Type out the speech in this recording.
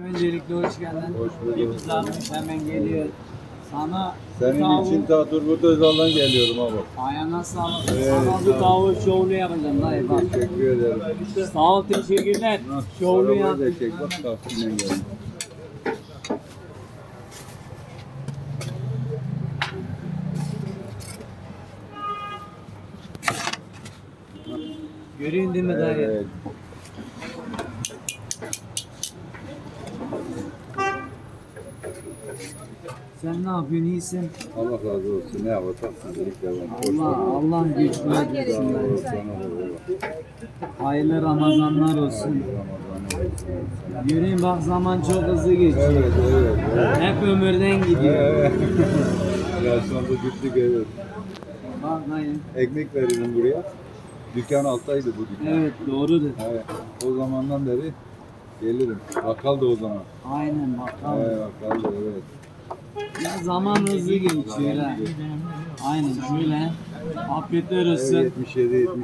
Öncelikle hoş geldin. Hoş bulduk. Bir hemen geliyor. Sana Senin tavuk- için ta Turgut Özal'dan geliyorum abi. Ayağına sağlık. Evet, Sana ol. tavuk şovlu yapacağım dayı bak. Teşekkür ederim. Sağ ol teşekkürler. Arabayı yap. da çek bak geldim. Görüyorsun değil mi dayı? Sen ne yapıyorsun iyisin? Allah razı olsun. Ne yapalım? Sizlik devam. Allah Allah'ın güç versin. Hayırlı Ramazanlar olsun. Yürüyün bak zaman çok hızlı geçiyor. Evet, evet, evet. Hep ömürden gidiyor. Evet. Yaşlandı gittik evet. Bak dayı. Ekmek verirdim buraya. Dükkan alttaydı bu dükkan. Evet doğrudur. Evet. O zamandan beri gelirim. Bakkal da o zaman. Aynen bakalım. Evet, bakkal da evet. Ya zaman hızlı geçiyor ha. Aynen şöyle. Afiyetler olsun. Evet, 77, 70.